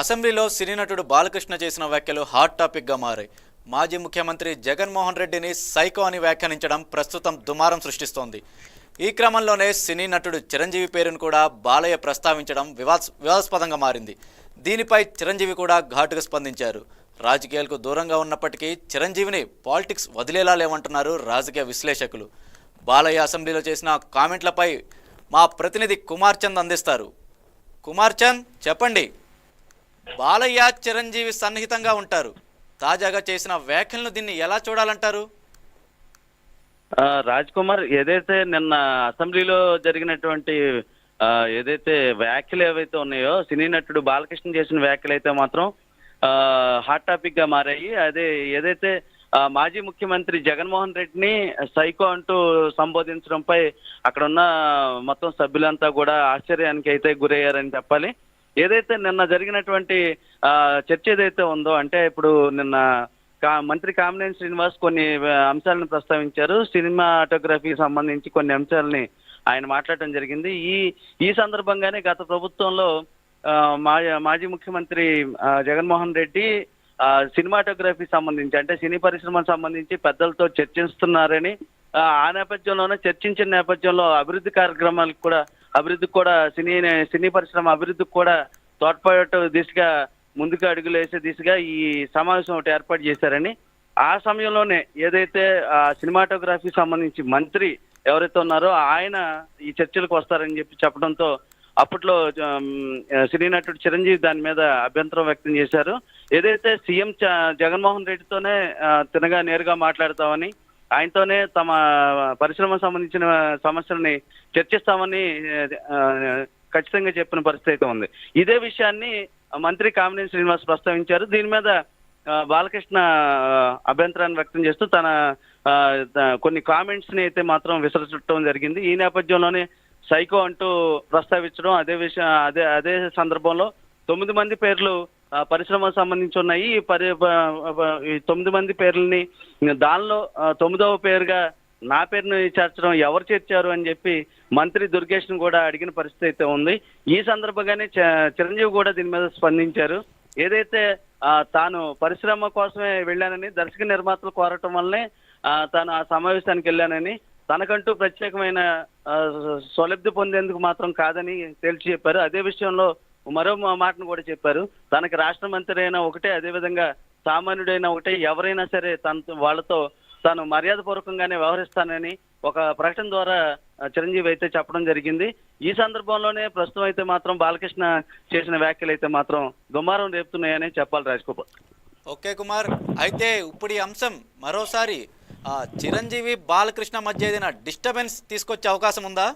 అసెంబ్లీలో సినీ నటుడు బాలకృష్ణ చేసిన వ్యాఖ్యలు హాట్ టాపిక్గా మారాయి. మాజీ ముఖ్యమంత్రి జగన్మోహన్ రెడ్డిని సైకో అని వ్యాఖ్యానించడం ప్రస్తుతం దుమారం సృష్టిస్తోంది. ఈ క్రమంలోనే సినీ నటుడు చిరంజీవి పేరును కూడా బాలయ్య ప్రస్తావించడం వివాద్ వివాదాస్పదంగా మారింది. దీనిపై చిరంజీవి కూడా ఘాటుగా స్పందించారు. రాజకీయాలకు దూరంగా ఉన్నప్పటికీ చిరంజీవిని పాలిటిక్స్ వదిలేలా లేవంటున్నారు రాజకీయ విశ్లేషకులు. బాలయ్య అసెంబ్లీలో చేసిన కామెంట్లపై మా ప్రతినిధి కుమార్ చంద్ అందిస్తారు. కుమార్ చంద్ చెప్పండి. బాలయ్య చిరంజీవి సన్నిహితంగా ఉంటారు. తాజాగా చేసిన వ్యాఖ్యలను దీన్ని ఎలా చూడాలంటారు? ఆ, రాజ్ కుమార్ ఏదైతే నిన్న అసెంబ్లీలో జరిగినటువంటి ఏదైతే వ్యాఖ్యలు ఏవైతే ఉన్నాయో సినీ నటుడు బాలకృష్ణ చేసిన వ్యాఖ్యలు అయితే మాత్రం హాట్ టాపిక్గా మారాయి. అదే ఏదైతే మాజీ ముఖ్యమంత్రి జగన్మోహన్ రెడ్డిని సైకో అంటూ సంబోధించడంపై అక్కడ ఉన్న మొత్తం సభ్యులంతా కూడా ఆశ్చర్యానికి అయితే గురయ్యారని చెప్పాలి. ఏదైతే నిన్న జరిగినటువంటి ఆ, చర్చ ఏదైతే ఉందో అంటే ఇప్పుడు నిన్న కా- మంత్రి కామినేని శ్రీనివాస్ కొన్ని అంశాలను ప్రస్తావించారు. సినిమాటోగ్రఫీకి సంబంధించి కొన్ని అంశాలని ఆయన మాట్లాడటం జరిగింది. ఈ ఈ సందర్భంగానే గత ప్రభుత్వంలో ఆ, మా మాజీ ముఖ్యమంత్రి ఆ, జగన్మోహన్ రెడ్డి ఆ, సినిమాటోగ్రఫీ సంబంధించి అంటే సినీ పరిశ్రమకు సంబంధించి పెద్దలతో చర్చిస్తున్నారని ఆ, ఆ నేపథ్యంలోనే చర్చించిన నేపథ్యంలో అభివృద్ధి కార్యక్రమాలకు కూడా అభివృద్ధికి కూడా సినీ సినీ పరిశ్రమ అభివృద్ధికి కూడా తోడ్పడట దిశగా ముందుకు అడుగులు వేసే దిశగా ఈ సమావేశం ఒకటి ఏర్పాటు చేశారని ఆ సమయంలోనే ఏదైతే ఆ సినిమాటోగ్రఫీ సంబంధించి మంత్రి ఎవరైతే ఉన్నారో ఆయన ఈ చర్చలకు వస్తారని చెప్పి చెప్పడంతో అప్పట్లో సినీ నటుడు చిరంజీవి దాని మీద అభ్యంతరం వ్యక్తం చేశారు. ఏదైతే సీఎం చ- జగన్మోహన్ రెడ్డితోనే తినగా నేరుగా మాట్లాడతామని ఆయనతోనే తమ పరిశ్రమకు సంబంధించిన సమస్యల్ని చర్చిస్తామని ఖచ్చితంగా చెప్పిన పరిస్థితి అయితే ఉంది. ఇదే విషయాన్ని మంత్రి కామినేని శ్రీనివాస్ ప్రస్తావించారు. దీని మీద బాలకృష్ణ అభ్యంతరాన్ని వ్యక్తం చేస్తూ తన ఆ, కొన్ని కామెంట్స్ని అయితే మాత్రం విసర్చడం జరిగింది. ఈ నేపథ్యంలోనే సైకో అంటూ ప్రస్తావించడం అదే విషయం అదే అదే సందర్భంలో తొమ్మిది మంది పేర్లు పరిశ్రమకు సంబంధించి ఉన్నాయి. ఈ పరి తొమ్మిది మంది పేర్లని దానిలో తొమ్మిదవ పేరుగా నా పేరును చేర్చడం ఎవరు చేర్చారు అని చెప్పి మంత్రి దుర్గేష్ను కూడా అడిగిన పరిస్థితి అయితే ఉంది. ఈ సందర్భంగానే చిరంజీవి కూడా దీని మీద స్పందించారు. ఏదైతే తాను పరిశ్రమ కోసమే వెళ్ళానని దర్శక నిర్మాతలు కోరటం వల్లనే ఆ, తాను ఆ సమావేశానికి వెళ్ళానని తనకంటూ ప్రత్యేకమైన ఆ, పొందేందుకు మాత్రం కాదని తేల్చి చెప్పారు. అదే విషయంలో మరో మాటను కూడా చెప్పారు. తనకి రాష్ట్ర మంత్రి అయినా ఒకటే అదేవిధంగా సామాన్యుడైనా ఒకటే ఎవరైనా సరే తన వాళ్ళతో తాను మర్యాదపూర్వకంగానే వ్యవహరిస్తానని ఒక ప్రకటన ద్వారా చిరంజీవి అయితే చెప్పడం జరిగింది. ఈ సందర్భంలోనే ప్రస్తుతం అయితే మాత్రం బాలకృష్ణ చేసిన వ్యాఖ్యలు అయితే మాత్రం దుమారం రేపుతున్నాయని చెప్పాలి రాజ్గోపాల్ ఓకే కుమార్. అయితే ఇప్పుడు ఈ అంశం మరోసారి ఆ, చిరంజీవి బాలకృష్ణ మధ్య ఏదైనా డిస్టర్బెన్స్ తీసుకొచ్చే అవకాశం ఉందా?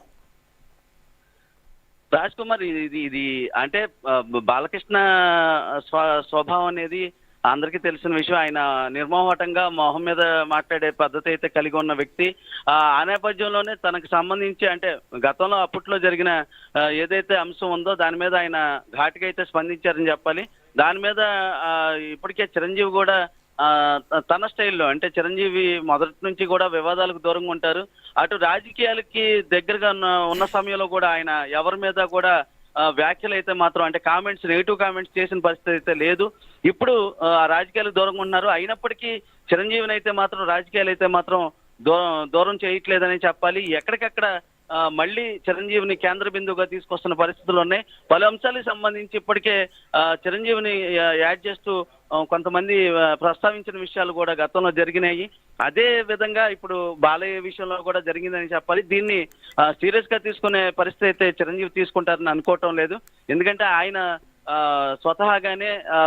రాజ్ కుమార్ ఇది ఇది- అంటే బాలకృష్ణ స్వభావం అనేది అందరికీ తెలిసిన విషయం. ఆయన నిర్మోహటంగా మొహం మీద మాట్లాడే పద్ధతి అయితే కలిగి ఉన్న వ్యక్తి. ఆ నేపథ్యంలోనే తనకు సంబంధించి అంటే గతంలో అప్పట్లో జరిగిన ఏదైతే అంశం ఉందో దాని మీద ఆయన ఘాటుగా అయితే స్పందించారని చెప్పాలి. దాని మీద ఇప్పటికే చిరంజీవి కూడా తన స్టైల్లో అంటే చిరంజీవి మొదటి నుంచి కూడా వివాదాలకు దూరంగా ఉంటారు. అటు రాజకీయాలకి దగ్గరగా ఉన్న ఉన్న సమయంలో కూడా ఆయన ఎవరి మీద కూడా వ్యాఖ్యలు అయితే మాత్రం అంటే కామెంట్స్ నెగిటివ్ కామెంట్స్ చేసిన పరిస్థితి అయితే లేదు. ఇప్పుడు ఆ, రాజకీయాలకు దూరంగా ఉన్నారు అయినప్పటికీ చిరంజీవిని అయితే మాత్రం రాజకీయాలు అయితే మాత్రం దూరం దూరం చేయట్లేదని చెప్పాలి. ఎక్కడికక్కడ మళ్ళీ చిరంజీవిని కేంద్ర బిందువుగా తీసుకొస్తున్న పరిస్థితులు ఉన్నాయి. పలు అంశాలకు సంబంధించి ఇప్పటికే ఆ, చిరంజీవిని యాడ్ చేస్తూ కొంతమంది ప్రస్తావించిన విషయాలు కూడా గతంలో జరిగినాయి. అదే విధంగా ఇప్పుడు బాలయ్య విషయంలో కూడా జరిగిందని చెప్పాలి. దీన్ని సీరియస్గా తీసుకునే పరిస్థితి అయితే చిరంజీవి తీసుకుంటారని అనుకోవటం లేదు. ఎందుకంటే ఆయన ఆ, స్వతహాగానే ఆ,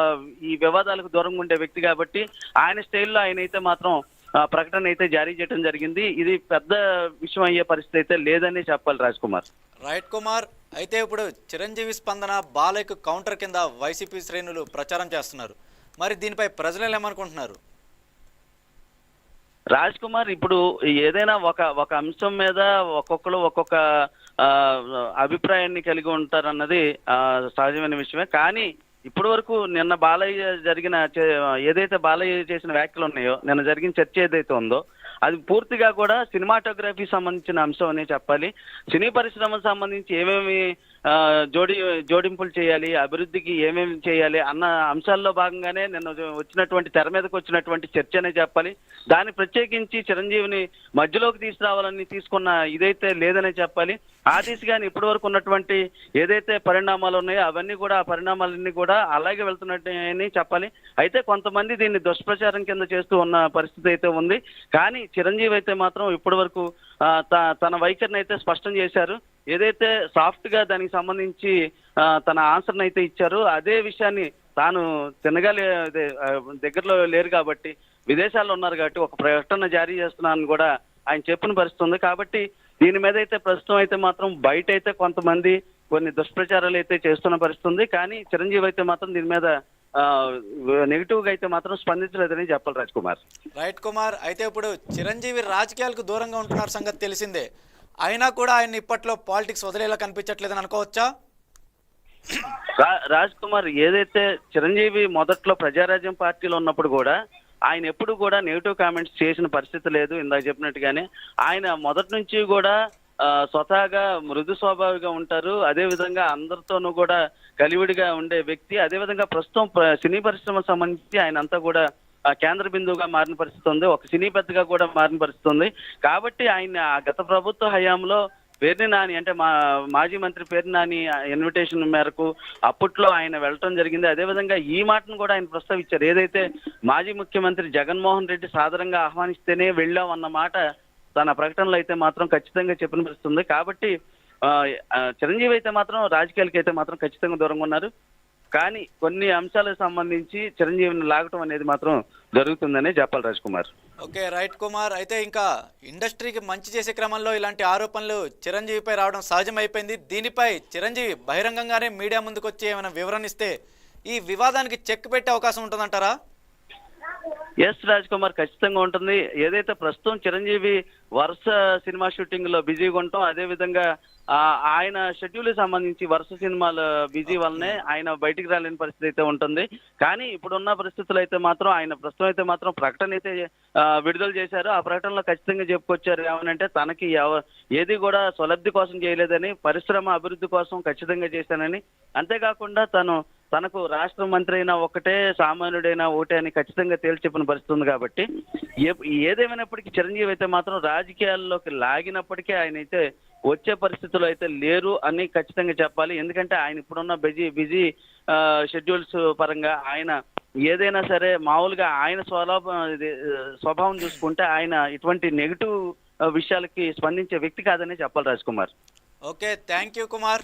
ఈ వివాదాలకు దూరంగా ఉండే వ్యక్తి కాబట్టి ఆయన స్టైల్లో ఆయన అయితే మాత్రం ప్రకటన అయితే జారీ చేయడం జరిగింది. ఇది పెద్ద విషయం అయ్యే పరిస్థితి అయితే లేదని చెప్పాలి రాజ్ కుమార్. రైట్ కుమార్ అయితే ఇప్పుడు చిరంజీవి స్పందన బాలయ్యకు కౌంటర్ కింద వైసీపీ శ్రేణులు ప్రచారం చేస్తున్నారు. మరి దీనిపై ప్రజలు ఏమనుకుంటున్నారు? రాజ్ కుమార్ ఇప్పుడు ఏదైనా ఒక ఒక అంశం మీద ఒక్కొక్కరు ఒక్కొక్క అభిప్రాయాన్ని కలిగి ఉంటారన్నది సహజమైన విషయమే. కానీ ఇప్పటి వరకు నిన్న బాలయ్య జరిగిన ఏదైతే బాలయ్య చేసిన వ్యాఖ్యలు ఉన్నాయో నిన్న జరిగిన చర్చ ఏదైతే ఉందో అది పూర్తిగా కూడా సినిమాటోగ్రఫీ సంబంధించిన అంశం అనే చెప్పాలి. సినీ పరిశ్రమకు సంబంధించి ఏమేమి జోడి జోడింపులు చేయాలి అభివృద్ధికి ఏమేమి చేయాలి అన్న అంశాల్లో భాగంగానే నిన్న వచ్చినటువంటి తెర మీదకి వచ్చినటువంటి చర్చ అనే చెప్పాలి. దాన్ని ప్రత్యేకించి చిరంజీవిని మధ్యలోకి తీసుకురావాలని తీసుకున్న ఇదైతే లేదనే చెప్పాలి. ఆ దిశగాని ఇప్పటి వరకు ఉన్నటువంటి ఏదైతే పరిణామాలు ఉన్నాయో అవన్నీ కూడా ఆ పరిణామాలన్నీ కూడా అలాగే వెళ్తున్నట్టని చెప్పాలి. అయితే కొంతమంది దీన్ని దుష్ప్రచారం కింద చేస్తూ ఉన్న పరిస్థితి అయితే ఉంది. కానీ చిరంజీవి అయితే మాత్రం ఇప్పటి వరకు త- తన వైఖరిని అయితే స్పష్టం చేశారు. ఏదైతే సాఫ్ట్గా దానికి సంబంధించి తన ఆన్సర్ని అయితే ఇచ్చారు అదే విషయాన్ని తాను తినగా దగ్గరలో లేరు కాబట్టి విదేశాల్లో ఉన్నారు కాబట్టి ఒక ప్రకటన జారీ చేస్తున్నానని కూడా ఆయన చెప్పిన పరిస్థితి ఉంది. కాబట్టి దీని మీద అయితే ప్రస్తుతం అయితే మాత్రం బయట అయితే కొంతమంది కొన్ని దుష్ప్రచారాలు అయితే చేస్తున్న పరిస్థితి ఉంది. కానీ చిరంజీవి అయితే మాత్రం దీని మీద నెగిటివ్గా అయితే మాత్రం స్పందించలేదని చెప్పాలి రాజ్ కుమార్ రైట్ కుమార్ అయితే ఇప్పుడు చిరంజీవి రాజకీయాలకు దూరంగా ఉంటున్నారు సంగతి తెలిసిందే. అయినా కూడా ఆయన ఇప్పట్లో పాలిటిక్స్ వదిలేలా కనిపించట్లేదని అనుకోవచ్చా? రా- రాజ్ కుమార్ ఏదైతే చిరంజీవి మొదట్లో ప్రజారాజ్యం పార్టీలో ఉన్నప్పుడు కూడా ఆయన ఎప్పుడు కూడా నెగిటివ్ కామెంట్స్ చేసిన పరిస్థితి లేదు ఇందాక చెప్పినట్టుగానే. ఆయన మొదటి నుంచి కూడా స్వతహాగా మృదు స్వభావిగా ఉంటారు. అదే విధంగా అందరితోనూ కూడా కలివిడిగా ఉండే వ్యక్తి అదే విధంగా ప్రస్తుతం సినీ పరిశ్రమ సంబంధించి ఆయన అంతా కూడా కేంద్ర బిందువుగా మారిన పరిస్థితి ఉంది. ఒక సినీ పెద్దగా కూడా మారిన పరిస్థితి ఉంది. కాబట్టి ఆయన ఆ గత ప్రభుత్వ హయాంలో పేర్ని నాని అంటే మా మాజీ మంత్రి పేర్ని నాని ఇన్విటేషన్ మేరకు అప్పట్లో ఆయన వెళ్ళటం జరిగింది. అదేవిధంగా ఈ మాటను కూడా ఆయన ప్రస్తావించారు. ఏదైతే మాజీ ముఖ్యమంత్రి జగన్మోహన్ రెడ్డి సాధారణంగా ఆహ్వానిస్తేనే వెళ్ళాం అన్న మాట తన ప్రకటనలో అయితే మాత్రం ఖచ్చితంగా చెప్పిన కాబట్టి ఆ, చిరంజీవి అయితే మాత్రం రాజకీయాలకి అయితే మాత్రం ఖచ్చితంగా దూరంగా ఉన్నారు. కానీ కొన్ని అంశాలకు సంబంధించి చిరంజీవిని లాగటం అనేది మాత్రం జరుగుతుందనే చెప్పాలి రాజ్ కుమార్ ఓకే రైట్ కుమార్. అయితే ఇంకా ఇండస్ట్రీకి మంచి చేసే క్రమంలో ఇలాంటి ఆరోపణలు చిరంజీవిపై రావడం సహజమైపోయింది. దీనిపై చిరంజీవి బహిరంగంగానే మీడియా ముందుకు వచ్చి ఏమైనా వివరణ ఇస్తే ఈ వివాదానికి చెక్ పెట్టే అవకాశం ఉంటుందంటారా? ఎస్ రాజ్ కుమార్ ఖచ్చితంగా ఉంటుంది. ఏదైతే ప్రస్తుతం చిరంజీవి వరుస సినిమా షూటింగ్లో బిజీగా ఉంటాం అదే విధంగా ఆయన షెడ్యూల్ సంబంధించి వరుస సినిమాల బిజీ వల్లనే ఆయన బయటికి రాలేని పరిస్థితి అయితే ఉంటుంది. కానీ ఇప్పుడున్న పరిస్థితులు అయితే మాత్రం ఆయన ప్రస్తుతం అయితే మాత్రం ప్రకటన అయితే విడుదల చేశారు. ఆ ప్రకటనలో ఖచ్చితంగా చెప్పుకొచ్చారు ఏమనంటే తనకి ఏది కూడా స్వలబ్ధి కోసం చేయలేదని పరిశ్రమ అభివృద్ధి కోసం ఖచ్చితంగా చేశానని. అంతేకాకుండా తను తనకు రాష్ట్ర మంత్రి అయినా ఒకటే సామాన్యుడైనా ఒకటే అని ఖచ్చితంగా తేల్చి చెప్పిన పరిస్థితి ఉంది కాబట్టి ఏ- ఏదేమైనప్పటికీ చిరంజీవి అయితే మాత్రం రాజకీయాల్లోకి లాగినప్పటికీ ఆయన అయితే వచ్చే పరిస్థితులు అయితే లేరు అని ఖచ్చితంగా చెప్పాలి. ఎందుకంటే ఆయన ఇప్పుడున్న బిజీ బిజీ షెడ్యూల్స్ పరంగా ఆయన ఏదైనా సరే మామూలుగా ఆయన స్వలాభం స్వభావం చూసుకుంటే ఆయన ఇటువంటి నెగిటివ్ విషయాలకి స్పందించే వ్యక్తి కాదని చెప్పాలి Raj Kumar. Okay thank you Kumar.